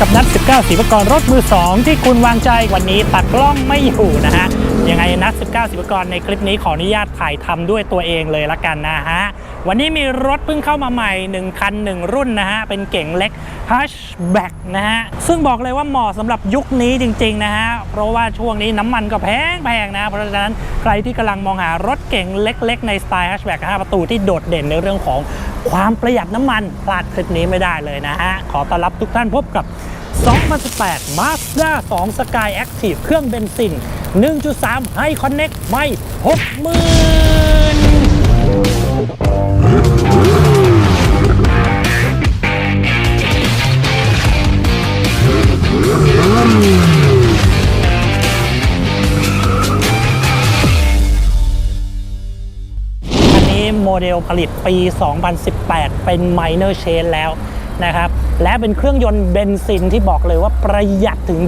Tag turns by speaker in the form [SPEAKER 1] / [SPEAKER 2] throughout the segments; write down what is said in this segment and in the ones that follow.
[SPEAKER 1] วัสดีครับพบกับนัด 19สีปกรรถมือ 2 ที่คุณวางใจวันนี้ตัดกล้องไม่อยู่นะฮะยังไงนัด 19สีปกรในคลิปนี้ขออนุญาตถ่ายทำด้วยตัวเองเลยละกันนะฮะ วันนี้มีรถเพิ่งเข้ามาใหม่ 1 คัน 1 รุ่นนะฮะ เป็นเก๋งเล็ก Hatchback นะฮะ ซึ่งบอกเลยว่าเหมาะสำหรับยุคนี้จริง ๆ นะฮะ เพราะว่าช่วงนี้น้ำมันก็แพงแพงนะ เพราะฉะนั้นใครที่กำลังมองหารถเก๋งเล็ก ๆ ในสไตล์ Hatchback 5ประตูที่โดดเด่นในเรื่องของ ความประหยัดน้ำมันพลาดคลิปนี้ไม่ได้เลยนะฮะ ขอต้อนรับทุกท่านพบกับ 2018 Mazda 2 Sky Active เครื่องเบนซิน 1.3 ให้ Connect ไม่ 60,000 โมเดลผลิตปี 2018 เป็น minor chain แล้วนะครับ และเป็นเครื่องยนต์เบนซินที่บอกเลยว่าประหยัดถึง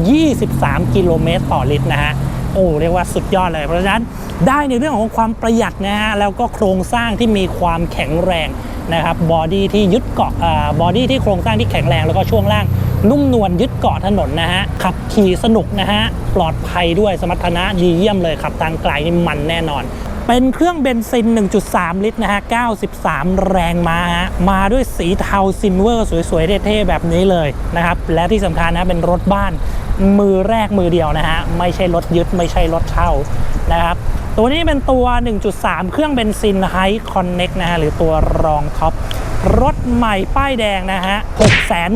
[SPEAKER 1] 23 กิโลเมตรต่อลิตรนะฮะ โอ้ เรียกว่าสุดยอดเลย เพราะฉะนั้นได้ในเรื่องของความประหยัดนะฮะ แล้วก็โครงสร้างที่มีความแข็งแรงนะครับ บอดี้ที่ยึดเกาะบอดี้ที่โครงสร้างที่แข็งแรง แล้วก็ช่วงล่างนุ่มนวลยึดเกาะถนนนะฮะ ขับขี่สนุกนะฮะ ปลอดภัยด้วยสมรรถนะดีเยี่ยมเลยขับทางไกลนี่มันแน่นอน เป็นเครื่องเบนซิน 1.3 ลิตรนะฮะ 93 แรงม้าฮะ มาด้วยสีเทาซิลเวอร์ สวย ๆ เท่ ๆ แบบนี้เลยนะครับ และที่สำคัญนะ เป็นรถบ้านมือแรกมือเดียวนะฮะ ไม่ใช่รถยึดไม่ใช่รถเช่านะครับ ตัวนี้เป็นตัว 1.3 เครื่องเบนซินไฮคอนเน็กนะฮะ หรือตัวรองท็อป รถใหม่ป้ายแดงนะฮะ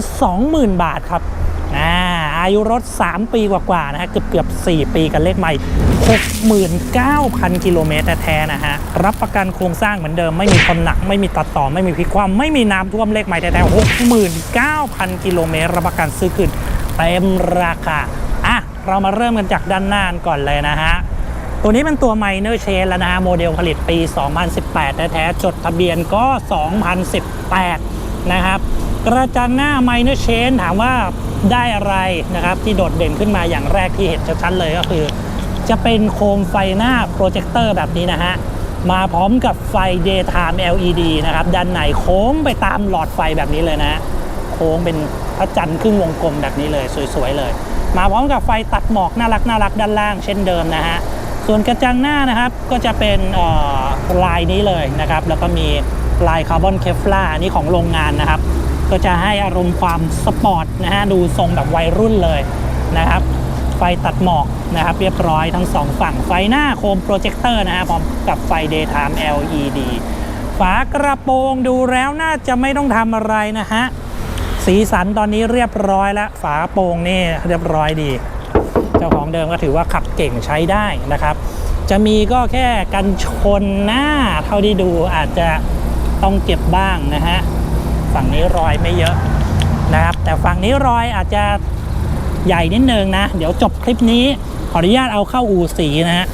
[SPEAKER 1] 620,000 บาทครับ อายุรถ 3 ปีกว่าๆนะฮะเกือบเกือบ4 ปีกันเลขใหม่ 69,000 กิโลเมตรแท้ๆนะฮะ รับประกันโครงสร้างเหมือนเดิมไม่มีคนหนัก ไม่มีตัดต่อ ไม่มีพลิกคว่ำไม่มีน้ำท่วมเลขใหม่แท้ๆ69,000 กิโลเมตรรับประกันซื้อคืนเต็มราคาอะเรามาเริ่มกันจากด้านหน้าก่อนเลยนะฮะตัวนี้เป็นตัว Minor Change แล้วนะฮะโมเดลผลิตปี 2018 แท้ๆจดทะเบียนก็ 2018 นะครับ กระจังหน้า Minor Change ถามว่า ได้อะไรนะครับที่โดดเด่นขึ้นมาอย่างแรกที่เห็นชัดๆเลยก็คือ จะเป็นโคมไฟหน้าโปรเจคเตอร์แบบนี้นะฮะมาพร้อมกับไฟ daytime LED นะครับด้านในโค้งไปตามหลอดไฟแบบนี้เลยนะ โค้งเป็นพระจันทร์ครึ่งวงกลมแบบนี้เลยสวยๆเลย มาพร้อมกับไฟตัดหมอกน่ารักน่ารักด้านล่างเช่นเดิมนะฮะส่วนกระจังหน้านะครับก็จะเป็นลายนี้เลยนะครับแล้วก็มีลายคาร์บอนเคฟลาอันนี้ของโรงงานนะครับ ก็จะให้อารมณ์ความสปอร์ตนะฮะดูทรงแบบวัยรุ่นเลยนะครับ ไฟตัดหมอกนะครับเรียบร้อยทั้งสองฝั่งไฟหน้าโคมโปรเจคเตอร์นะฮะพร้อมกับไฟ daytime LED ฝากระโปรงดูแล้วน่าจะไม่ต้องทำอะไรนะฮะสีสันตอนนี้เรียบร้อยแล้ว ฝากระโปรงนี่เรียบร้อยดี เจ้าของเดิมก็ถือว่าขับเก่งใช้ได้นะครับ จะมีก็แค่กันชนหน้าเท่าที่ดูอาจจะต้องเก็บบ้างนะฮะ ฝั่งนี้รอยไม่เยอะนะครับ แต่ฝั่งนี้รอยอาจจะใหญ่นิดนึงนะ เดี๋ยวจบคลิปนี้ขออนุญาตเอาเข้าอู่สีนะฮะ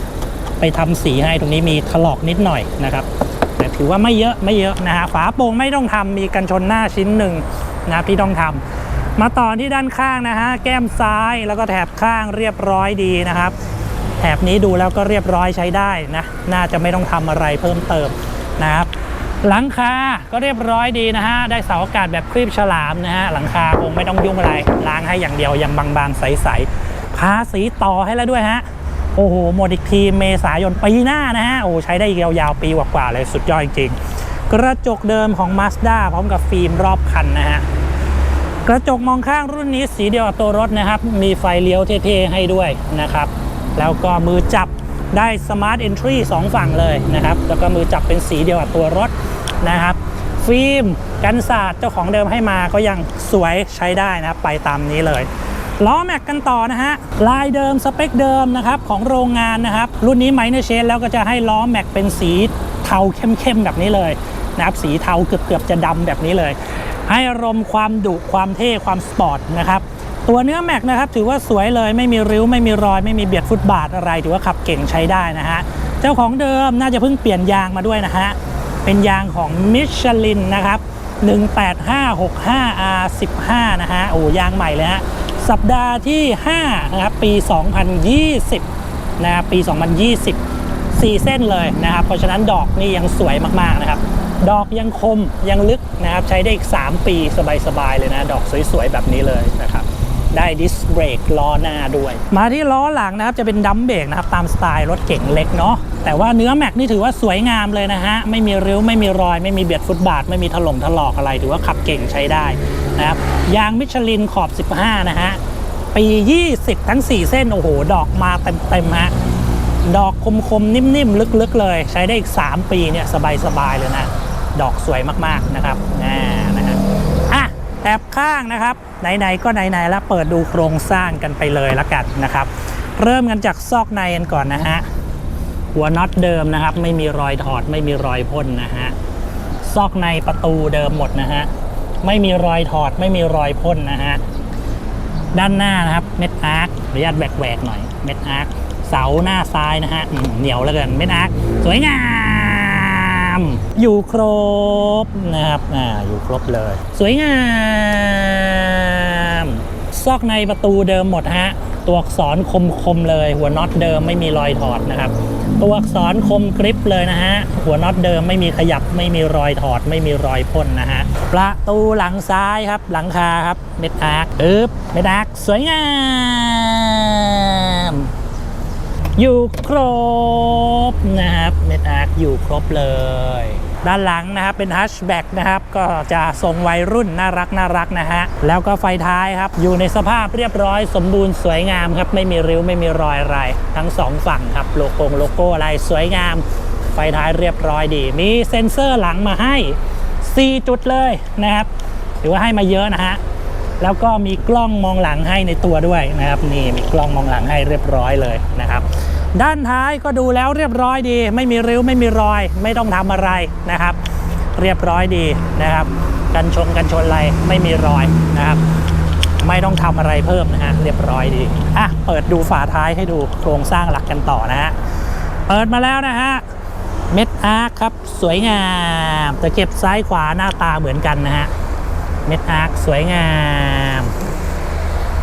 [SPEAKER 1] ไปทำสีให้ตรงนี้มีถลอกนิดหน่อยนะครับ แต่ถือว่าไม่เยอะไม่เยอะนะฮะฝาโปร่งไม่ต้องทำมีกันชนหน้าชิ้นหนึ่งนะครับที่ต้องทำมาต่อที่ด้านข้างนะฮะแก้มซ้ายแล้วก็แถบข้างเรียบร้อยดีนะครับแถบนี้ดูแล้วก็เรียบร้อยใช้ได้นะ น่าจะไม่ต้องทำอะไรเพิ่มเติมนะครับ หลังคาก็เรียบร้อยดีนะฮะ ได้เสาอากาศแบบครีบฉลามนะฮะ หลังคาคงไม่ต้องยุ่งอะไร ล้างให้อย่างเดียวยังบางๆ ใสๆทาสีต่อให้แล้วด้วยฮะ โอ้โห หมดอีกทีเมษายนปีหน้านะฮะ โอ้ใช้ได้ยาวๆ ปีกว่าๆเลยสุดยอดจริงๆ กระจกเดิมของ Mazda พร้อมกับฟิล์มรอบคันนะฮะ กระจกมองข้างรุ่นนี้สีเดียวกับตัวรถนะครับ มีไฟเลี้ยวเท่ๆให้ด้วยนะครับ แล้วก็มือจับ ได้ Smart Entry 2 ฝั่งเลยนะครับ แล้วก็มือจับเป็นสีเดียวกับตัวรถนะครับ ฟิล์มกันศาสตร์เจ้าของเดิมให้มาก็ยังสวยใช้ได้นะครับ ไปตามนี้เลยล้อแม็กกันต่อนะฮะ ลายเดิมสเปคเดิมนะครับ ของโรงงานนะครับ รุ่นนี้ไมเนอร์เชนแล้วก็จะให้ล้อแม็กเป็นสีเทาเข้มๆแบบนี้เลยนะครับ สีเทาเกือบๆจะดำแบบนี้เลย ให้อารมณ์ความดุความเท่ความสปอร์ตนะครับ ตัวเนื้อแม็กนะครับถือว่าสวยเลยไม่มีริ้วไม่มีรอย ไม่มีเบียดฟุตบาทอะไรถือว่าขับเก่งใช้ได้นะฮะเจ้าของเดิมน่าจะเพิ่งเปลี่ยนยางมาด้วยนะฮะเป็นยางของมิชลินนะครับ 18565R15 นะฮะโอ้ยางใหม่เลยฮะสัปดาห์ที่5นะครับปี 2020นะครับปี 2020 4 เส้นเลยนะครับ เพราะฉะนั้นดอกนี่ยังสวยมากๆนะครับ ดอกยังคมยังลึกนะครับ ใช้ได้อีก 3 ปีสบายๆเลยนะ ดอกสวยๆ แบบนี้เลยนะครับ ได้ดิสเบรกล้อหน้าด้วย มาที่ล้อหลังนะครับจะเป็นดัมเบรกนะครับตามสไตล์รถเก๋งเล็กเนาะแต่ว่าเนื้อแม็กนี่ถือว่าสวยงามเลยนะฮะ ไม่มีริ้ว ไม่มีรอย ไม่มีเบียดฟุตบาท ไม่มีถลงถลอกอะไร ถือว่าขับเก่งใช้ได้นะครับยางมิชลินขอบ 15 นะฮะ ปี 20 ทั้ง 4 เส้น โอ้โห ดอกมาเต็มๆฮะดอกคมๆ นิ่มๆ ลึกๆ เลย ใช้ได้อีก 3 ปีเนี่ย สบายๆ เลยนะ ดอกสวยมากๆ นะครับอ่านะฮะอะแถบข้างนะครับ ไหนๆก็ไหนๆแล้วเปิดดูโครงสร้างกันไปเลยละกันนะครับ เริ่มกันจากซอกในกันก่อนนะฮะหัวน็อตเดิมนะครับ ไม่มีรอยถอดไม่มีรอยพ่นนะฮะซอกในประตูเดิมหมดนะฮะไม่มีรอยถอดไม่มีรอยพ่นนะฮะด้านหน้านะครับเม็ดอาร์คอนุญาตแหวกๆหน่อยเม็ดอาร์คเสาหน้าซ้ายนะฮะเหนียวเหลือเกินเม็ดอาร์คสวยงามอยู่ครบนะครับอ่าอยู่ครบเลย สวยงาม ซอกในประตูเดิมหมดฮะ ตัวอักษรคมๆเลย หัวน็อตเดิมไม่มีรอยถอดนะครับ ตัวอักษรคมกริปเลยนะฮะ หัวน็อตเดิมไม่มีขยับ ไม่มีรอยถอด ไม่มีรอยพ่นนะฮะ ประตูหลังซ้ายครับ หลังคาครับ เม็ดอาร์คอึ๊บเม็ดอาร์คสวยงาม อยู่ครบนะครับ เม็ดอาร์คอยู่ครบเลย ด้านหลังนะครับเป็นฮัชแบ็กนะครับก็จะทรงวัยรุ่นน่ารักน่ารักนะฮะแล้วก็ไฟท้ายครับอยู่ในสภาพเรียบร้อยสมบูรณ์สวยงามครับไม่มีริ้วไม่มีรอยอะไรทั้งสองฝั่งครับโลโก้โลโก้อะไรสวยงาม ไฟท้ายเรียบร้อยดี มีเซ็นเซอร์หลังมาให้ 4 จุดเลยนะครับถือว่าให้มาเยอะนะฮะแล้วก็มีกล้องมองหลังให้ในตัวด้วยนะครับนี่มีกล้องมองหลังให้เรียบร้อยเลยนะครับ ด้านท้ายก็ดูแล้วเรียบร้อยดี ไม่มีริ้วไม่มีรอย ไม่ต้องทำอะไรนะครับ เรียบร้อยดีนะครับ กันชนกันชนอะไรไม่มีรอยนะครับ ไม่ต้องทำอะไรเพิ่มนะฮะเรียบร้อยดีอะเปิดดูฝาท้ายให้ดูโครงสร้างหลักกันต่อนะฮะเปิดมาแล้วนะฮะเม็ดอาร์คครับสวยงามตะเก็บซ้ายขวาหน้าตาเหมือนกันนะฮะเม็ดอาร์คสวยงาม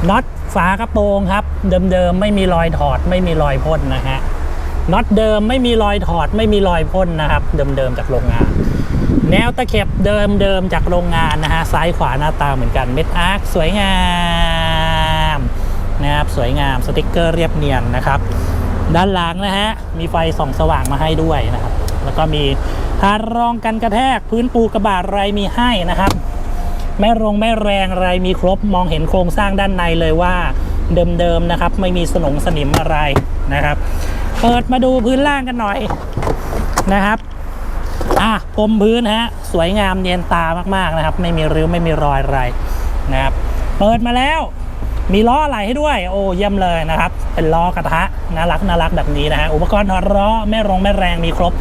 [SPEAKER 1] น็อต ฝากระโปรงครับ เดิมๆไม่มีรอยถอดไม่มีรอยพ่นนะฮะน็อตเดิมไม่มีรอยถอดไม่มีรอยพ่นนะครับ เดิมๆจากโรงงาน แนวตะเข็บเดิมๆจากโรงงานนะฮะซ้ายขวาหน้าตาเหมือนกันเม็ดอาร์คสวยงามนะครับสวยงามสติกเกอร์เรียบเนียนนะครับ ด้านหลังนะฮะมีไฟส่องสว่างมาให้ด้วยนะครับ แล้วก็มีทารองกันกระแทกพื้นปูกระบาดไรมีให้นะครับ แม่รงแม่แรงอะไรมีครบมองเห็นโครงสร้างด้านในเลยว่าเดิมๆนะครับ ไม่มีสนงสนิมอะไรนะครับ เปิดมาดูพื้นล่างกันหน่อยนะครับอะพรมพื้นฮะสวยงามเนียนตามากๆนะครับ ไม่มีริ้วไม่มีรอยอะไรนะครับ เปิดมาแล้ว มีล้ออะไรให้ด้วย โอ้เยี่ยมเลยนะครับ เป็นล้อกระทะน่ารักน่ารักแบบนี้นะฮะอุปกรณ์ถอดล้อแม่รงแม่แรงมีครบ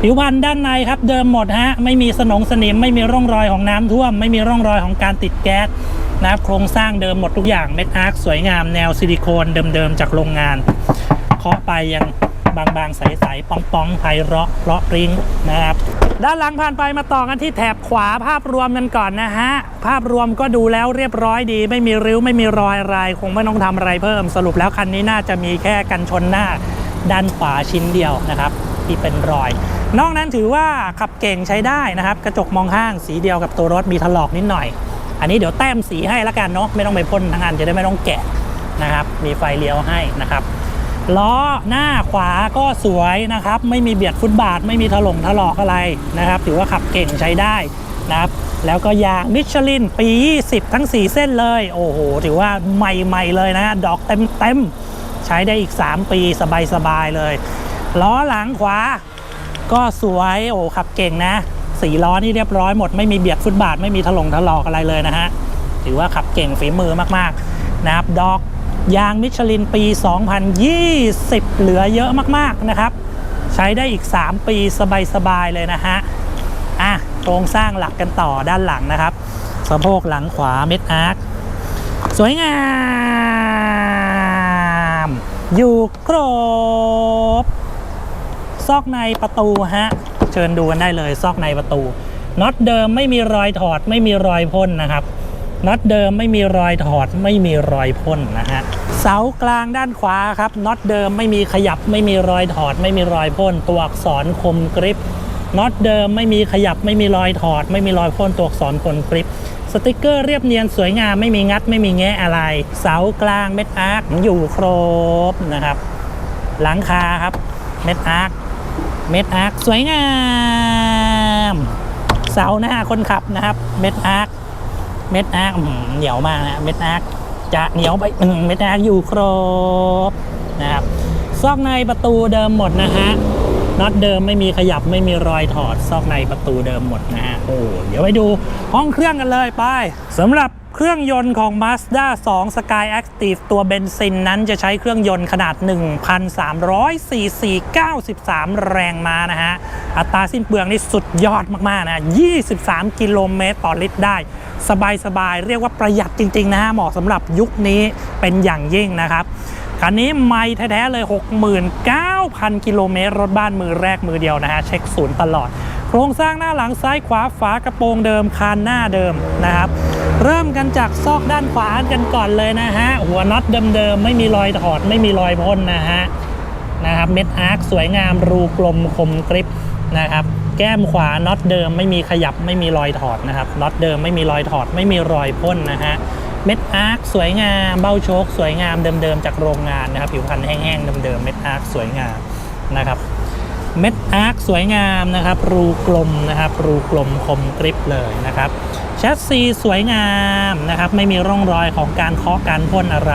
[SPEAKER 1] ผิวพรรณด้านในครับเดิมหมดฮะไม่มีสนงสนิมไม่มีร่องรอยของน้ำท่วม ไม่มีร่องรอยของการติดแก๊สนะครับโครงสร้างเดิมหมดทุกอย่างเม็ดอาร์คสวยงามแนวซิลิโคนเดิมๆจากโรงงานเคาะไปยังบางๆใสๆป้องๆไพเราะเพราะริงนะครับ ด้านหลังผ่านไปมาต่อกันที่แถบขวาภาพรวมกันก่อนนะฮะ ภาพรวมก็ดูแล้วเรียบร้อยดี ไม่มีริ้วไม่มีรอยอะไรคงไม่ต้องทำอะไรเพิ่มสรุปแล้วคันนี้น่าจะมีแค่กันชนหน้า ด้านขวาชิ้นเดียวนะครับ ที่เป็นรอย นอกนั้นถือว่าขับเก่งใช้ได้นะครับ กระจกมองข้างสีเดียวกับตัวรถมีถลอกนิดหน่อย อันนี้เดี๋ยวแต้มสีให้ละกันเนาะไม่ต้องไปพ่นทั้งอันจะได้ไม่ต้องแกะนะครับ มีไฟเลี้ยวให้นะครับ ล้อหน้าขวาก็สวยนะครับ ไม่มีเบียดฟุตบาท ไม่มีถลงถลอกอะไรนะครับ ถือว่าขับเก่งใช้ได้นะครับ แล้วก็ยางมิชลินปี 20 ทั้ง 4 เส้นเลย โอ้โห ถือว่าใหม่ๆเลยนะ ดอกเต็มๆ ใช้ได้อีก 3 ปีสบายๆเลย ล้อหลังขวาก็สวยโอ้ขับเก่งนะสีล้อนี่เรียบร้อยหมดไม่มีเบียดฟุตบาท ไม่มีถลงถลอกอะไรเลยนะฮะถือว่าขับเก่งฝีมือมากๆ นะครับดอก ยางมิชลินปี 2020 เหลือเยอะมากๆนะครับ ใช้ได้อีก 3 ปีสบาย ๆ เลยนะฮะ อะโครงสร้างหลักกันต่อด้านหลังนะครับสะโพกหลังขวาเม็ดอาร์คสวยงาม อยู่ครบ ซอกในประตูฮะ เชิญดูกันได้เลยซอกในประตูน็อตเดิมไม่มีรอยถอดไม่มีรอยพ่นนะครับ น็อตเดิมไม่มีรอยถอดไม่มีรอยพ่นนะฮะเสากลางด้านขวาครับน็อตเดิมไม่มีขยับไม่มีรอยถอด ไม่มีรอยพ่นตัวอักษรคมกริปน็อตเดิมไม่มีขยับไม่มีรอยถอด ไม่มีรอยพ่นตัวอักษรคนกริปสติกเกอร์เรียบเนียนสวยงามไม่มีงัดไม่มีแงะอะไร เสากลางเม็ดอาร์คอยู่ครบนะครับ หลังคาครับเม็ดอาร์คเม็ดอาร์คสวยงาม เสาหน้าคนขับนะครับ เม็ดอาร์ค เม็ดอาร์กเหนียวมากนะเม็ดอาร์กจะเหนียวไปเม็ดอาร์กอยู่ครบนะครับซอกในประตูเดิมหมดนะฮะน็อตเดิมไม่มีขยับไม่มีรอยถอดซอกในประตูเดิมหมดนะฮะโอ้เดี๋ยวไปดูห้องเครื่องกันเลยไปสำหรับ เครื่องยนต์ของ Mazda 2 Sky Active ตัวเบนซินนั้นจะใช้เครื่องยนต์ขนาด 1,300ซีซี93 แรงม้านะฮะ อัตราสิ้นเปลืองนี่สุดยอดมาก ๆ นะ 23 กิโลเมตรต่อลิตรได้ สบาย ๆ เรียกว่าประหยัดจริง ๆ นะฮะ เหมาะสำหรับยุคนี้เป็นอย่างยิ่งนะครับคันนี้ไม่แท้ ๆ เลย 69,000 กิโลเมตรรถบ้านมือแรกมือเดียวนะฮะ เช็คศูนย์ตลอด โครงสร้างหน้าหลังซ้ายขวาฝากระโปรงเดิมคานหน้าเดิมนะครับ เริ่มกันจากซอกด้านขวากันก่อนเลยนะฮะ หัวน็อตเดิมๆ ไม่มีรอยถอดไม่มีรอยพ่นนะฮะนะครับเม็ดอาร์คสวยงามรูกลมคมกริบนะครับ แก้มขวาน็อตเดิมไม่มีขยับไม่มีรอยถอดนะครับน็อตเดิมไม่มีรอยถอดไม่มีรอยพ่นนะฮะเม็ดอาร์คสวยงามเบ้าโชคสวยงามเดิมๆจากโรงงานนะครับ ผิวพรรณแห้งๆเดิมๆเม็ดอาร์คสวยงามนะครับ เม็ดอาร์คสวยงามนะครับ รูกลมนะครับ รูกลมคมกริบเลยนะครับแชสซีสวยงามนะครับ ไม่มีร่องรอยของการเคาะการพ่นอะไร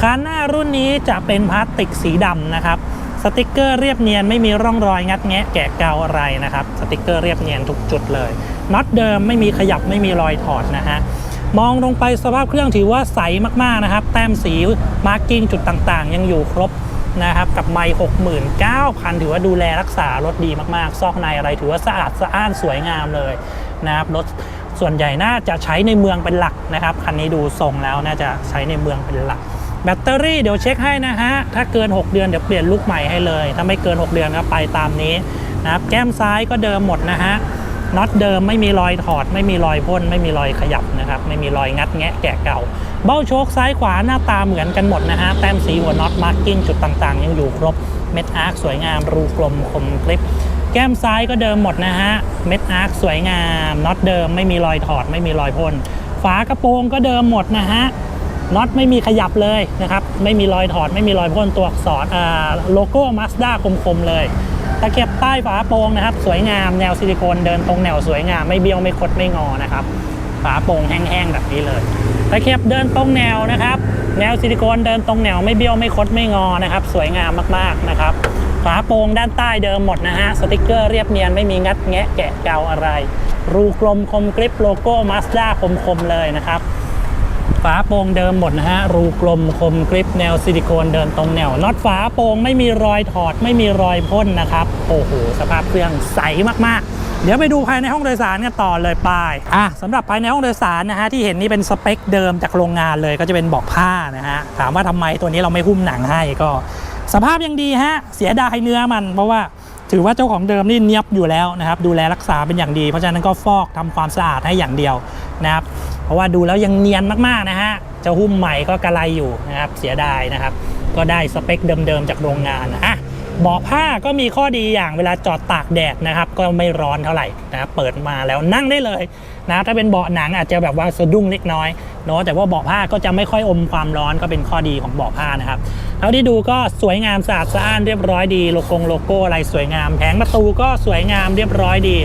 [SPEAKER 1] คานหน้ารุ่นนี้จะเป็นพลาสติกสีดำนะครับ สติกเกอร์เรียบเนียนไม่มีร่องรอยงัดแงะแกะเกาอะไรนะครับ สติกเกอร์เรียบเนียนทุกจุดเลยน็อตเดิมไม่มีขยับไม่มีรอยถอดนะฮะมองลงไปสภาพเครื่องถือว่าใสมากๆนะครับ แต้มสีมาร์กิ้งจุดต่างๆ ยังอยู่ครบ นะครับกับไมค์69,000ถือว่าดูแลรักษารถดีมากๆ ซอกในอะไรถือว่าสะอาดสะอ้านสวยงามเลยนะครับรถส่วนใหญ่น่าจะใช้ในเมืองเป็นหลักนะครับคันนี้ดูทรงแล้วน่าจะใช้ในเมืองเป็นหลัก แบตเตอรี่เดี๋ยวเช็คให้นะฮะถ้าเกิน 6 เดือนเดี๋ยวเปลี่ยนลูกใหม่ให้เลย ถ้าไม่เกิน 6 เดือนก็ไปตามนี้นะครับแก้มซ้ายก็เดิมหมดนะฮะ น็อตเดิมไม่มีรอยถอด ไม่มีรอยพ่นไม่มีรอยขยับนะครับไม่มีรอยงัดแงะแกะเก่า เบ้าโชคซ้ายขวาหน้าตาเหมือนกันหมดนะฮะแต้มสีหัวน็อตมาร์กิ้งจุดต่างๆ ยังอยู่ครบเม็ดอาร์คสวยงามรูกลมคมกริบแก้มซ้ายก็เดิมหมดนะฮะเม็ดอาร์คสวยงามน็อตเดิมไม่มีรอยถอด ไม่มีรอยพ่นฝากระโปรงก็เดิมหมดนะฮะน็อตไม่มีขยับเลยนะครับ ไม่มีรอยถอด ไม่มีรอยพ่นตัวอักษรอ่าโลโก้มาสด้าคมๆเลย ตะเข็บใต้ฝาโปรงนะครับ สวยงามแนวซิลิโคนเดินตรงแนวสวยงามไม่เบี้ยวไม่คดไม่งอนะครับฝาโปร่งแห้งๆแบบนี้เลยตะเข็บเดินตรงแนวนะครับ แนวซิลิโคนเดินตรงแนวไม่เบี้ยวไม่คดไม่งอนะครับ สวยงามมากๆนะครับฝาโปร่งด้านใต้เดิมหมดนะฮะสติกเกอร์เรียบเนียนไม่มีงัดแงะแกะเกาอะไร รูกลมคมกริปโลโก้มาสด้าคมๆเลยนะครับ ฝาโปร่งเดิมหมดนะฮะ รูกลมคมกริปแนวซิลิโคนเดินตรงแนวน็อตฝาโปร่งไม่มีรอยถอดไม่มีรอยพ่นนะครับ โอ้โห สภาพเครื่องใสมาก ๆเดี๋ยวไปดูภายในห้องโดยสารกันต่อเลยไป้ายอะสำหรับภายในห้องโดยสารนะฮะที่เห็นนี่เป็นสเปคเดิมจากโรงงานเลยก็จะเป็นบาะผ้านะฮะถามว่าทำไมตัวนี้เราไม่หุ้มหนังให้ก็ สภาพยังดีฮะเสียดายเนื้อมัน เพราะว่าถือว่าเจ้าของเดิมนี่เนียบอยู่แล้วนะครับดูแลรักษาเป็นอย่างดี เพราะฉะนั้นก็ฟอกทำความสะอาดให้อย่างเดียวนะครับ เพราะว่าดูแล้วยังเนียนมากๆนะฮะเจะหุ้มใหม่ก็กระไรอยู่นะครับเสียดายนะครับ ก็ได้สเปคเดิมๆจากโรงงานนะอะเบาะผ้าก็มีข้อดีอย่างเวลาจอดตากแดดนะครับ ก็ไม่ร้อนเท่าไหร่นะครับเปิดมาแล้วนั่งได้เลยนะถ้าเป็นเบาะหนังอาจจะแบบว่าสะดุ้งเล็กน้อยเนาะแต่ว่าเบาะผ้าก็จะไม่ค่อยอมความร้อนก็เป็นข้อดีของเบาะผ้านะครับเท่าที่ดูก็สวยงามสะอาดสะอ้านเรียบร้อยดีโลโกงโลโก้อะไรสวยงาม แผงประตูก็สวยงามเรียบร้อยดี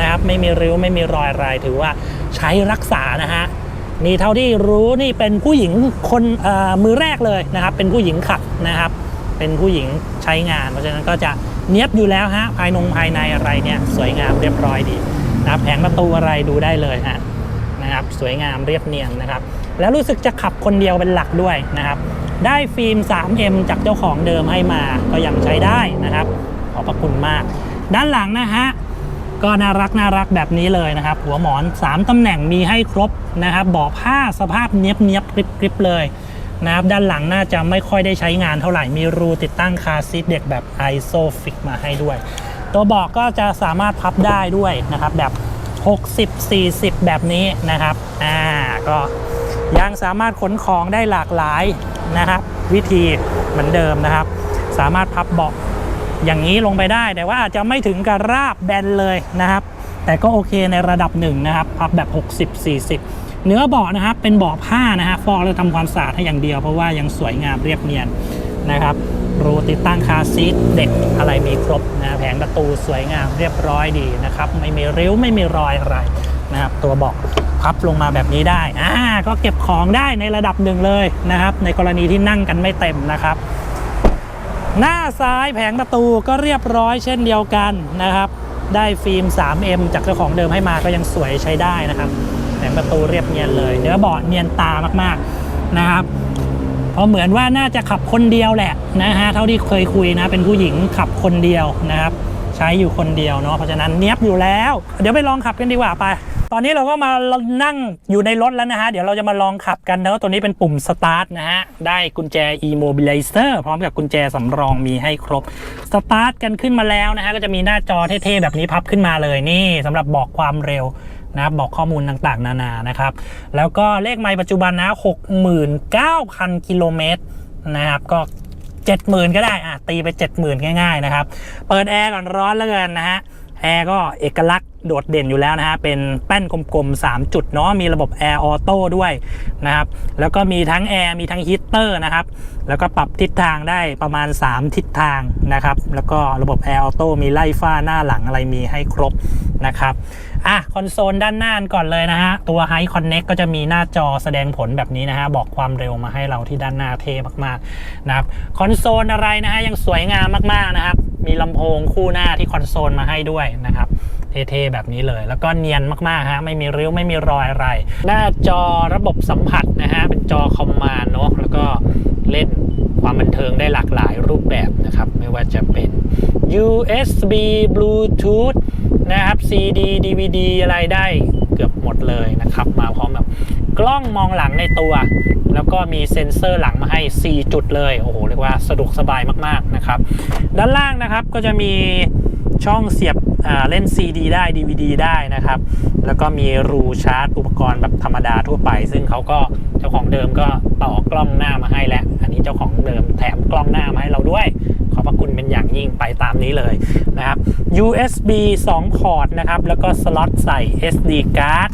[SPEAKER 1] นะครับ ไม่มีริ้วไม่มีรอยอะไรถือว่าใช้รักษานะฮะนี่เท่าที่รู้นี่เป็นผู้หญิงคนมือแรกเลยนะครับ เป็นผู้หญิงขับนะครับ เป็นผู้หญิงใช้งาน เพราะฉะนั้นก็จะเนียบอยู่แล้วฮะภายนงภายในอะไรเนี่ยสวยงามเรียบร้อยดีนะครับแผงประตูอะไรดูได้เลยฮะนะครับสวยงามเรียบเนียนนะครับ แล้วรู้สึกจะขับคนเดียวเป็นหลักด้วยนะครับได้ฟิล์ม 3M จากเจ้าของเดิมให้มาก็ยังใช้ได้นะครับ ขอบพระคุณมาก ด้านหลังนะฮะ ก็น่ารักน่ารักแบบนี้เลยนะครับ หัวหมอน 3ตำแหน่งมีให้ครบนะครับเบาะผ้าสภาพเนียบเนียบกริบกริบเลยนะครับด้านหลังน่าจะไม่ค่อยได้ใช้งานเท่าไหร่มีรูติดตั้งคาร์ซีทเด็กแบบ ISOFIX มาให้ด้วย ตัวเบาะก็จะสามารถพับได้ด้วยนะครับแบบ 60 40 แบบนี้นะครับอ่าก็ยังสามารถขนของได้หลากหลายนะครับ วิธีเหมือนเดิมนะครับ สามารถพับเบาะ อย่างนี้ลงไปได้แต่ว่าอาจจะไม่ถึงกับราบแบนเลยนะครับ แต่ก็โอเคในระดับหนึ่งนะครับพับแบบ 60-40 เนื้อเบาะนะครับเป็นเบาะผ้านะฮะฟอกแล้วทำความสะอาดให้อย่างเดียวเพราะว่ายังสวยงามเรียบเนียนนะครับรูติดตั้งคาซีทเด็กอะไรมีครบนะแผงประตูสวยงามเรียบร้อยดีนะครับไม่มีริ้วไม่มีรอยอะไรนะครับตัวเบาะพับลงมาแบบนี้ได้อ่าก็เก็บของได้ในระดับหนึ่งเลยนะครับ ในกรณีที่นั่งกันไม่เต็มนะครับ หน้าซ้ายแผงประตูก็เรียบร้อยเช่นเดียวกันนะครับ ได้ฟิล์ม 3M จากเจ้าของเดิมให้มาก็ยังสวยใช้ได้นะครับ แผงประตูเรียบเนียนเลยเนื้อเบาะเนียนตามากๆนะครับเพราะเหมือนว่าน่าจะขับคนเดียวแหละนะฮะเท่าที่เคยคุยนะเป็นผู้หญิงขับคนเดียวนะครับ ใช้อยู่คนเดียวเนาะเพราะฉะนั้นเนี้ยบอยู่แล้ว เดี๋ยวไปลองขับกันดีกว่าไป ตอนนี้เราก็มานั่งอยู่ในรถแล้วนะฮะ เดี๋ยวเราจะมาลองขับกันเนาะตัวนี้เป็นปุ่มสตาร์ทนะฮะ ได้กุญแจ e-mobilizer พร้อมกับกุญแจสำรองมีให้ครบสตาร์ทกันขึ้นมาแล้วนะฮะก็จะมีหน้าจอเท่ๆแบบนี้พับขึ้นมาเลยนี่สำหรับบอกความเร็วนะครับบอกข้อมูลต่างๆ นานานะครับ แล้วก็เลขไมล์ปัจจุบันนะ 69,000 กิโลเมตรนะครับ ก็ 70,000 ก็ได้อะตีไป 70,000 ง่ายๆนะครับ เปิดแอร์ก่อนร้อนแล้วกันนะฮะแอร์ก็เอกลักษณ์ โดดเด่นอยู่แล้วนะฮะ เป็นแป้นกลมๆ 3 จุดเนาะ มีระบบแอร์ออโต้ด้วยนะครับ แล้วก็มีทั้งแอร์มีทั้งฮีตเตอร์นะครับ แล้วก็ปรับทิศทางได้ประมาณ 3 ทิศทางนะครับ แล้วก็ระบบแอร์ออโต้มีไล่ฟ้าหน้าหลังอะไรมีให้ครบนะครับ อะ คอนโซลด้านหน้าก่อนเลยนะฮะ ตัว High Connect ก็จะมีหน้าจอแสดงผลแบบนี้นะฮะ บอกความเร็วมาให้เราที่ด้านหน้าเท่มากๆนะครับ คอนโซลอะไรนะฮะยังสวยงามมากๆนะครับ มีลำโพงคู่หน้าที่คอนโซลมาให้ด้วยนะครับ เท่ๆแบบนี้เลย แล้วก็เนียนมากๆฮะไม่มีริ้วไม่มีรอยอะไร หน้าจอระบบสัมผัสนะฮะเป็นจอคอมมานด์เนอะแล้วก็เล่นความบันเทิงได้หลากหลายรูปแบบนะครับ ไม่ว่าจะเป็น USB Bluetooth นะครับ CD DVD อะไรได้เกือบหมดเลยนะครับ มาพร้อมแบบกล้องมองหลังในตัว แล้วก็มีเซ็นเซอร์หลังมาให้ 4 จุดเลย โอ้โห เรียกว่าสะดวกสบายมาก ๆ นะครับ ด้านล่างนะครับก็จะมี ช่องเสียบเล่น CD ได้ DVD ได้นะครับ แล้วก็มีรูชาร์จอุปกรณ์แบบธรรมดาทั่วไป ซึ่งเขาก็เจ้าของเดิมก็ต่อกล้องหน้ามาให้แล้ว อันนี้เจ้าของเดิมแถมกล้องหน้ามาให้เราด้วย ขอบพระคุณเป็นอย่างยิ่งไปตามนี้เลยนะครับ USB 2 พอร์ตนะครับ แล้วก็สล็อตใส่ SD card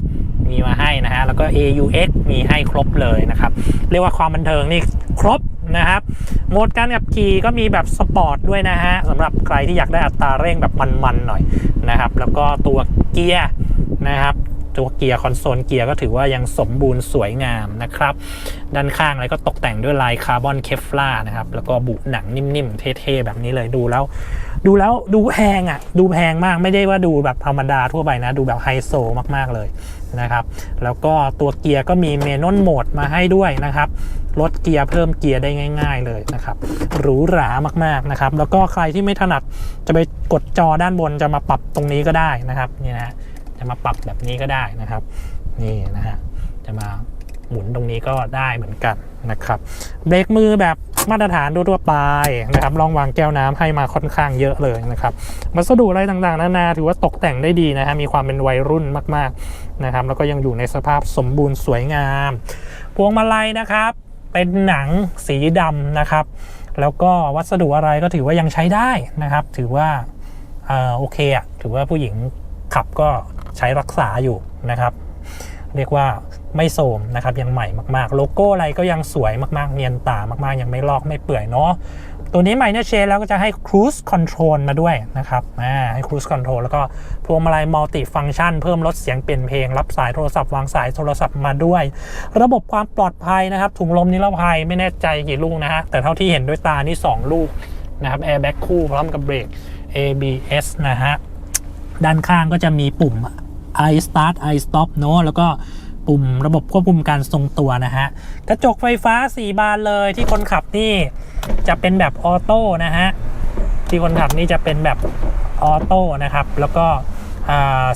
[SPEAKER 1] มีมาให้นะฮะ แล้วก็ AUX มีให้ครบเลยนะครับ เรียกว่าความบันเทิงนี่ครบ นะครับ โหมดการขับขี่ก็มีแบบสปอร์ตด้วยนะฮะสำหรับใครที่อยากได้อัตราเร่งแบบมันๆหน่อยนะครับ แล้วก็ตัวเกียร์นะครับตัวเกียร์คอนโซลเกียร์ก็ถือว่ายังสมบูรณ์สวยงามนะครับ ด้านข้างอะไรก็ตกแต่งด้วยลายคาร์บอนเคฟลานะครับ แล้วก็บุหนังนิ่มๆ เท่ๆ แบบนี้เลยดูแล้ว ดูแล้วดูแพงอะ ดูแพงมากไม่ได้ว่าดูแบบธรรมดาทั่วไปนะ ดูแบบไฮโซมากๆเลยนะครับ แล้วก็ตัวเกียร์ก็มีเมนอนโหมดมาให้ด้วยนะครับ ลดเกียร์เพิ่มเกียร์ได้ง่าย ๆเลยนะครับหรูหรามากๆนะครับ แล้วก็ใครที่ไม่ถนัดจะไปกดจอด้านบนจะมาปรับตรงนี้ก็ได้นะครับนี่นะฮะจะมาปรับแบบนี้ก็ได้นะครับนี่นะฮะจะมาหมุนตรงนี้ก็ได้เหมือนกันนะครับเบรกมือแบบมาตรฐานทั่วๆไปนะครับรองวางแก้วน้ำให้มาค่อนข้างเยอะเลยนะครับวัสดุอะไรต่างๆนานาถือว่าตกแต่งได้ดีนะฮะมีความเป็นวัยรุ่นมากๆนะครับ แล้วก็ยังอยู่ในสภาพสมบูรณ์สวยงาม พวงมาลัยนะครับ เป็นหนังสีดำนะครับ แล้วก็วัสดุอะไรก็ถือว่ายังใช้ได้นะครับ ถือว่าเออโอเคอะถือว่าผู้หญิงขับก็ใช้รักษาอยู่นะครับ เรียกว่าไม่โสมนะครับยังใหม่มาก ๆ โลโก้อะไรก็ยังสวยมากๆ เนียนตามาก ๆ ยังไม่ลอกไม่เปื่อยเนาะ ตัวนี้ใหม่เนี่ยเชนแล้วก็จะให้ Cruise Control มาด้วยนะครับให้ Cruise Control แล้วก็พวงมาลัยมัลติฟัง c t ชันเพิ่มลดเสียงเปลี่ยนเพลง รับสายโทรศัพท์วางสายโทรศัพท์มาด้วย ระบบความปลอดภัยนะครับ ถุงลมนิรภัยไม่แน่ใจกี่ลูกนะฮะแต่เท่าที่เห็นด้วยตานี่ 2 ลูกนะครับแอร์แบ็กคู่พร้อมกับเบรก ABS นะฮะด้านข้างก็จะมีปุ่ม i start i stop เนอะแล้วก็ ปุ่มระบบควบคุมการทรงตัวนะฮะ กระจกไฟฟ้า 4 บานเลยที่คนขับนี่จะเป็นแบบออโต้นะฮะ ที่คนขับนี่จะเป็นแบบออโต้นะครับ แล้วก็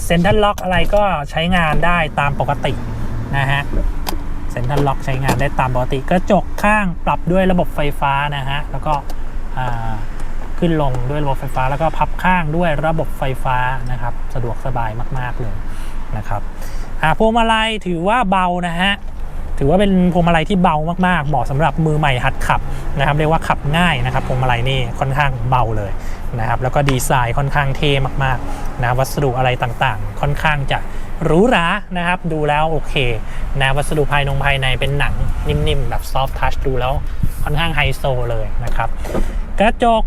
[SPEAKER 1] เซ็นทรัลล็อกอะไรก็ใช้งานได้ตามปกตินะฮะเซ็นทรัลล็อกใช้งานได้ตามปกติ กระจกข้างปรับด้วยระบบไฟฟ้านะฮะ แล้วก็ขึ้นลงด้วยระบบไฟฟ้าแล้วก็พับข้างด้วยระบบไฟฟ้านะครับ สะดวกสบายมาก ๆ เลยนะครับ อ่าพวงมาลัยถือว่าเบานะฮะถือว่าเป็นพวงมาลัยที่เบามากๆ เหมาะสำหรับมือใหม่หัดขับนะครับเรียกว่าขับง่ายนะครับพวงมาลัยนี่ค่อนข้างเบาเลยนะครับแล้วก็ดีไซน์ค่อนข้างเท่มากๆนะวัสดุอะไรต่างๆ ค่อนข้างจะหรูหรานะครับดูแล้วโอเคนะวัสดุภายนงภายในเป็นหนังนิ่มๆ แบบซอฟท์ทัชดูแล้วค่อนข้างไฮโซเลยนะครับ กระจก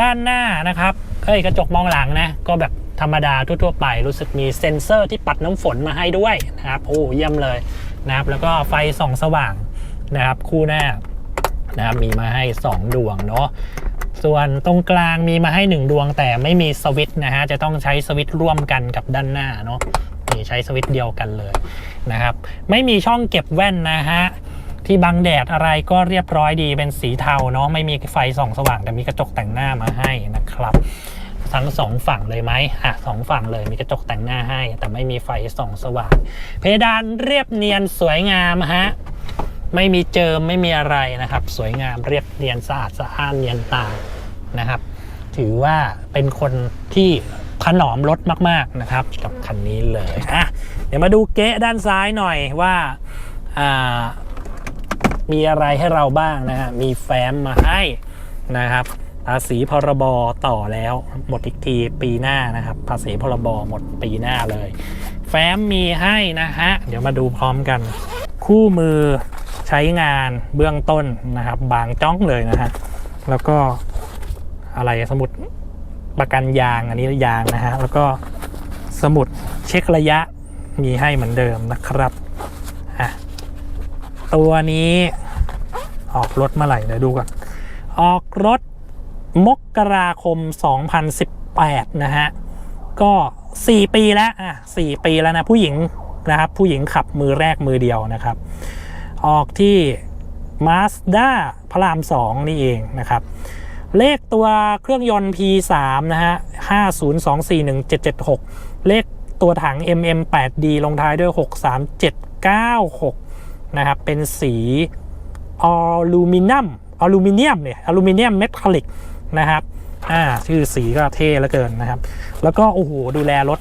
[SPEAKER 1] ด้านหน้านะครับเอ้ยกระจกมองหลังนะก็แบบธรรมดาทั่วๆไปรู้สึกมีเซ็นเซอร์ที่ปัดน้ำฝนมาให้ด้วยนะครับโอ้เยี่ยมเลยนะครับ แล้วก็ไฟส่องสว่างนะครับ คู่หน้านะครับมีมาให้ 2 ดวงเนาะส่วนตรงกลางมีมาให้ 1 ดวงแต่ไม่มีสวิตช์นะฮะจะต้องใช้สวิตช์ร่วมกันกับด้านหน้าเนาะนี่ใช้สวิตช์เดียวกันเลยนะครับ ไม่มีช่องเก็บแว่นนะฮะที่บังแดดอะไรก็เรียบร้อยดีเป็นสีเทาเนาะไม่มีไฟส่องสว่างแต่มีกระจกแต่งหน้ามาให้นะครับ ทั้งสองฝั่งเลยไหมอะสองฝั่งเลยมีกระจกแต่งหน้าให้ แต่ไม่มีไฟส่องสว่าง เพดานเรียบเนียนสวยงามฮะไม่มีเจิมไม่มีอะไรนะครับ สวยงามเรียบเนียนสะอาดสะอ้านเนียนตานะครับ ถือว่าเป็นคนที่ถนอมรถมาก ๆนะครับ กับคันนี้เลยอะเดี๋ยวมาดูเก๊ะด้านซ้ายหน่อยว่าอ่ามีอะไรให้เราบ้างนะฮะมีแฟ้มมาให้นะครับ ภาษีพรบต่อแล้วหมดอีกทีปีหน้านะครับ ภาษีพรบหมดปีหน้าเลย แฟ้มมีให้นะฮะ เดี๋ยวมาดูพร้อมกัน คู่มือใช้งานเบื้องต้นนะครับ บางจ้องเลยนะฮะ แล้วก็อะไรสมุดประกันยางอันนี้ยางนะฮะ แล้วก็สมุดเช็คระยะมีให้เหมือนเดิมนะครับอะตัวนี้ออกรถเมื่อไหร่เดี๋ยวดูก่อนออกรถ มกราคม 2018 นะฮะ ก็ 4 ปีแล้วอะ4ปีแล้วนะ ผู้หญิงนะครับ ผู้หญิงขับมือแรกมือเดียวนะครับ ออกที่ Mazda พระราม 2 นี่เองนะครับ เลขตัวเครื่องยนต์ P3 นะฮะ 50241776เลขตัวถัง MM8D ลงท้ายด้วย 63796 นะครับ เป็นสีอลูมิเนียมอลูมิเนียมเนี่ยอลูมิเนียมเมทัลลิก นะครับอ่าชื่อสีก็เท่เหลือเกินนะครับ แล้วก็โอ้โหดูแลรถ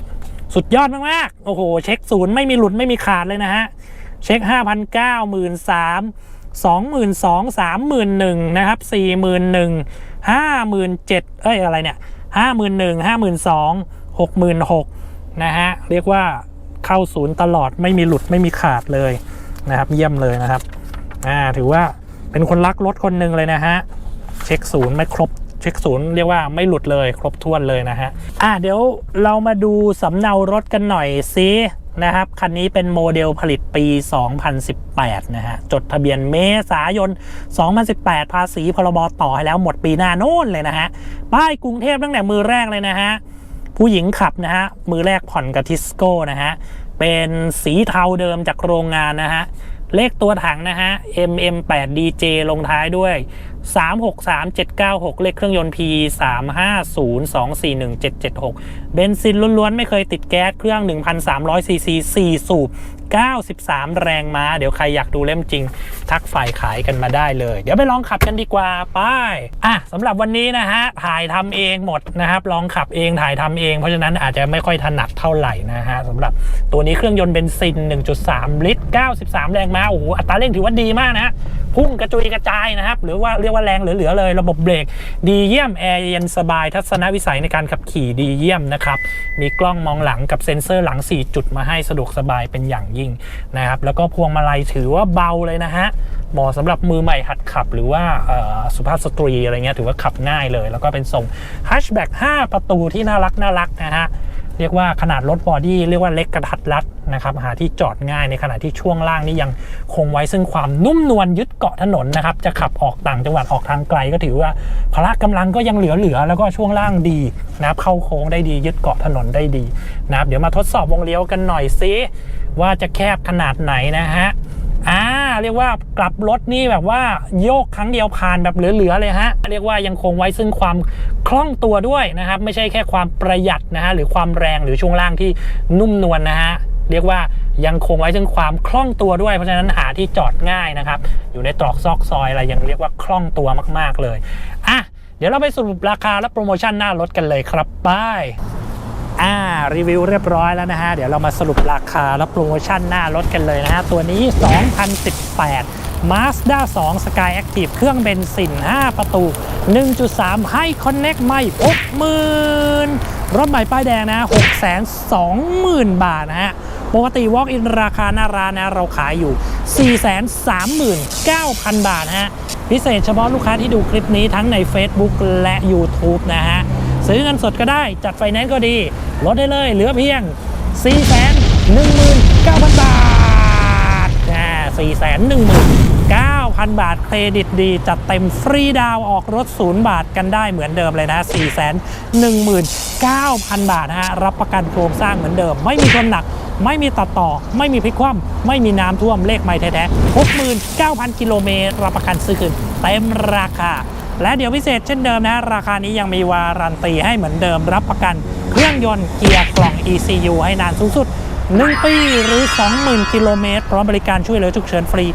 [SPEAKER 1] สุดยอดมากๆ โอ้โห เช็คศูนย์ไม่มีหลุดไม่มีขาดเลยนะฮะ เช็ค5 0 0 0 9 1 3 22 31,000นะครับ41,000 57,000เอ้ยอะไรเนี่ย51,000 52,000 66,000นะฮะ เรียกว่าเข้าศูนย์ตลอดไม่มีหลุดไม่มีขาดเลยนะครับ เยี่ยมเลยนะครับ อ่า ถือว่าเป็นคนรักรถคนหนึ่งเลยนะฮะ เช็คศูนย์ไม่ครบ เช็คศูนย์เรียกว่าไม่หลุดเลยครบถ้วนเลยนะฮะอะเดี๋ยวเรามาดูสำเนารถกันหน่อยซินะครับคันนี้เป็นโมเดลผลิตปี 2018 นะฮะ จดทะเบียนเมษายน 2018 ภาษีพรบต่อให้แล้วหมดปีหน้าโน่นเลยนะฮะ ป้ายกรุงเทพตั้งแต่มือแรกเลยนะฮะ ผู้หญิงขับนะฮะ มือแรกผ่อนกับทิสโก้นะฮะ เป็นสีเทาเดิมจากโรงงานนะฮะ เลขตัวถังนะฮะ MM8DJ ลงท้ายด้วย 363796 เลขเครื่องยนต์ P 350241776 เบนซินล้วนๆ ไม่เคยติดแก๊สเครื่อง 1,300ซีซี4สูบ 93 แรงม้า เดี๋ยวใครอยากดูเล่มจริง ทักฝ่ายขายกันมาได้เลย เดี๋ยวไปลองขับกันดีกว่าไปอะสำหรับวันนี้นะฮะถ่ายทำเองหมดนะครับลองขับเองถ่ายทำเองเพราะฉะนั้นอาจจะไม่ค่อยถนัดเท่าไหร่นะฮะสำหรับตัวนี้เครื่องยนต์เบนซิน 1.3 ลิตร 93 แรงม้าโอ้โหอัตราเร่งถือว่าดีมากนะฮะพุ่งกระจุยกระจายนะครับ หรือว่าเรียกว่าแรงเหลือๆเลย ระบบเบรกดีเยี่ยมแอร์เย็นสบายทัศนวิสัยในการขับขี่ดีเยี่ยมนะครับมีกล้องมองหลังกับเซ็นเซอร์หลัง 4 จุดมาให้สะดวกสบายเป็นอย่างยิ่งนะครับแล้วก็พวงมาลัยถือว่าเบาเลยนะฮะเหมาะสำหรับมือใหม่หัดขับ หรือว่าสุภาพสตรีอะไรเงี้ยถือว่าขับง่ายเลย แล้วก็เป็นทรงฮัชแบ็ก5ประตูที่น่ารักน่ารักนะฮะเรียกว่าขนาดรถบอดี้เรียกว่าเล็กกระทัดรัดนะครับหาที่จอดง่ายในขณะที่ช่วงล่างนี่ยังคงไว้ซึ่งความนุ่มนวลยึดเกาะถนนนะครับจะขับออกต่างจังหวัดออกทางไกลก็ถือว่าพละกำลังก็ยังเหลือๆแล้วก็ช่วงล่างดีนะครับเข้าโค้งได้ดียึดเกาะถนนได้ดีนะครับเดี๋ยวมาทดสอบวงเลี้ยวกันหน่อยซิ ว่าจะแคบขนาดไหนนะฮะอ่าเรียกว่ากลับรถนี่แบบว่าโยกครั้งเดียวผ่านแบบเหลือๆเลยฮะเรียกว่ายังคงไว้ซึ่งความคล่องตัวด้วยนะครับ ไม่ใช่แค่ความประหยัดนะฮะหรือความแรงหรือช่วงล่างที่นุ่มนวลนะฮะเรียกว่ายังคงไว้ซึ่งความคล่องตัวด้วย เพราะฉะนั้นหาที่จอดง่ายนะครับ อยู่ในตรอกซอกซอยอะไรยังเรียกว่าคล่องตัวมาก ๆเลยอะเดี๋ยวเราไปสรุปราคาและโปรโมชั่นหน้ารถกันเลยครับไป อ่ารีวิวเรียบร้อยแล้วนะฮะ เดี๋ยวเรามาสรุปราคาและโปรโมชั่นหน้ารถกันเลยนะฮะ ตัวนี้ 2018 Mazda 2 Sky Active เครื่องเบนซิน 5 ประตู 1.3 ให้ Connect ไม่60,000รถใหม่ป้ายแดงนะ 620,000 บาทนะฮะ ปกติ Walk in ราคาหน้าร้านนะ เราขายอยู่ 439,000 บาทนะฮะ พิเศษเฉพาะลูกค้าที่ดูคลิปนี้ทั้งใน Facebook และ YouTube นะฮะ ซื้อเงินสดก็ได้ จัดไฟแนนซ์ก็ดี ลดได้เลยเหลือเพียง 419,000 บาทอ่า419,000 บาทเครดิตดี จัดเต็มฟรีดาวออกรถ 0 บาทกันได้เหมือนเดิมเลยนะ 419,000 บาทนะฮะรับประกันโครงสร้างเหมือนเดิม ไม่มีความหนักไม่มีตัดต่อ ไม่มีพลิกคว่ำไม่มีน้ำท่วมเลขไม่แท้ๆ69,000 กิโลเมตรรับประกันซื้อคืนเต็มราคา และเดี๋ยวพิเศษเช่นเดิมนะ ราคานี้ยังมีวารันตีให้เหมือนเดิมรับประกันเครื่องยนต์เกียร์กล่อง ECU ให้นานสูงสุด 1 ปีหรือ 20,000 กิโลเมตรพร้อมบริการช่วยเหลือฉุกเฉินฟรี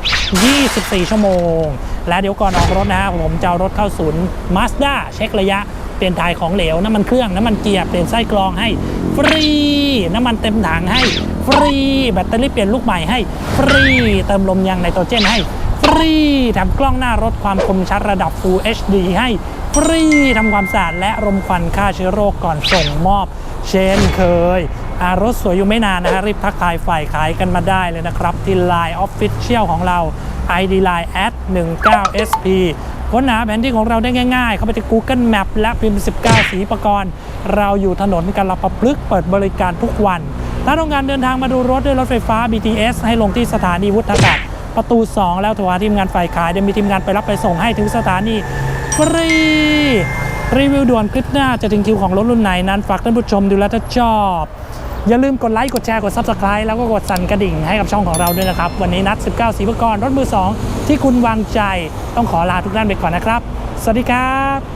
[SPEAKER 1] 24 ชั่วโมง และเดี๋ยวก่อนออกรถนะฮะผมจะเอารถเข้าศูนย์ Mazda เช็คระยะเปลี่ยนถ่ายของเหลว น้ำมันเครื่อง น้ำมันเกียร์เปลี่ยนไส้กรองให้ฟรี น้ำมันเต็มถังให้ฟรี แบตเตอรี่เปลี่ยนลูกใหม่ให้ฟรี เติมลมยางไนโตรเจนให้ รีแถมกล้องหน้ารถความคมชัดระดับ Full HD ให้ฟรีทำความสะอาดและรมควันฆ่าเชื้อโรคก่อนส่งมอบ เช่นเคย อารถสวยอยู่ไม่นานนะฮะรีบทักทายฝ่ายขายกันมาได้เลยนะครับ ที่ Line Official ของเรา ID Line at 19 SP ค้นหาแผนที่ของเราได้ง่ายๆ เข้าไปที่ Google Map และพิมพ์ 19 สีประกรณ์ เราอยู่ถนนกาลปะพลึกษ์เปิดบริการทุกวัน ถ้าต้องการเดินทางมาดูรถด้วยรถไฟฟ้า BTS ให้ลงที่สถานีวุฒากาศ ประตู 2 แล้วโทรหาทีมงานฝ่ายขายเดี๋ยวมีทีมงานไปรับไปส่งให้ถึงสถานีฟรีรีวิวด่วนคลิปหน้าจะถึงคิวของรถรุ่นไหนนั้นฝากท่านผู้ชมดูแลถ้าชอบ อย่าลืมกดไลค์กดแชร์กด Subscribe แล้วก็กดสั่นกระดิ่งให้กับช่องของเราด้วยนะครับ วันนี้นัด 19สีพกรรถมือ 2 ที่คุณวางใจต้องขอลาทุกท่านไปก่อนนะครับ สวัสดีครับ